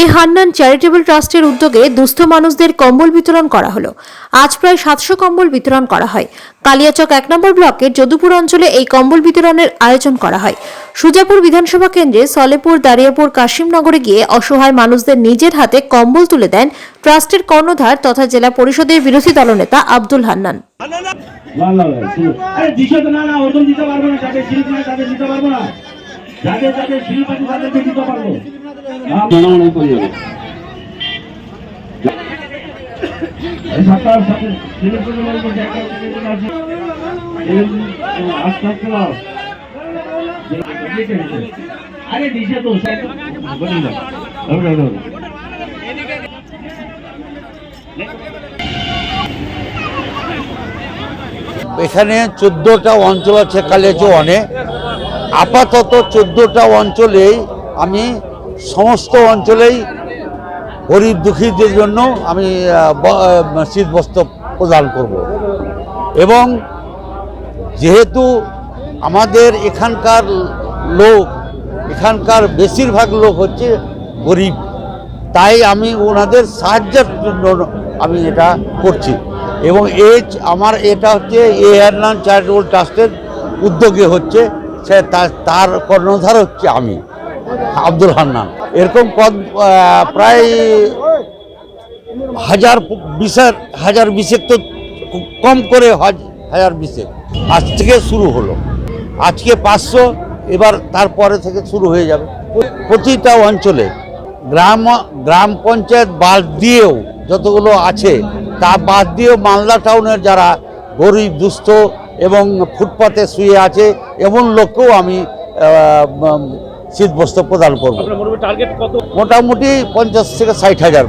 এ Hannan charitable ট্রাস্টের উদ্যোগে দুস্থ মানুষদের কম্বল বিতরণ করা হলো আজ প্রায় সাতশো কম্বল বিতরণ করা হয় কালিয়াচক এক নম্বর ব্লকের যদুপুর অঞ্চলে এই কম্বল বিতরণের আয়োজন করা হয় সুজাপুর বিধানসভা কেন্দ্রে সলেপুর দারিয়াপুর কাশিমনগরে গিয়ে অসহায় মানুষদের নিজের হাতে কম্বল তুলে দেন ট্রাস্টের কর্ণধার তথা জেলা পরিষদের বিরোধী দলনেতা আব্দুল হান্নান না না না, না না দিতে পারব না যাদের শিল্প নাই তাদের দিতে পারব না যাদের যাদের শিল্প আছে তাদেরকে দিতে পারব করে যাবে। সাথে আস্তে আস্তে আরে তো। এখানে চোদ্দোটা অঞ্চল আছে কালেজোয়ানে আপাতত চোদ্দোটা অঞ্চলেই আমি সমস্ত অঞ্চলেই গরিব দুঃখীদের জন্য আমি শীতবস্ত্র প্রদান করব। এবং যেহেতু আমাদের এখানকার লোক, এখানকার বেশিরভাগ লোক হচ্ছে গরিব, তাই আমি ওনাদের সাহায্যের জন্য আমি এটা করছি। এবং এই আমার এটা হচ্ছে এ এয়ারলাইন চ্যারিটেবল ট্রাস্টের উদ্যোগে হচ্ছে। সে তার- কর্ণধার হচ্ছে আমি, আব্দুল হান্নান। এরকম পদ প্রায় হাজার বিশের হাজার বিশের তো কম করে হাজ- হাজার বিশেক আজ থেকে শুরু হলো। আজকে পাঁচশো, এবার তারপরে থেকে শুরু হয়ে যাবে। প্র- প্রতিটা অঞ্চলে গ্রাম গ্রাম পঞ্চায়েত বাদ দিয়েও যতগুলো আছে, তা বাদ দিয়েও মালদা টাউনের যারা গরিব দুস্থ এবং ফুটপাতে শুয়ে আছে এমন লোককেও আমি শীত বস্ত্র শীতবস্ত্র প্রদান করব। মোটামুটি পঞ্চাশ থেকে ষাট হাজার।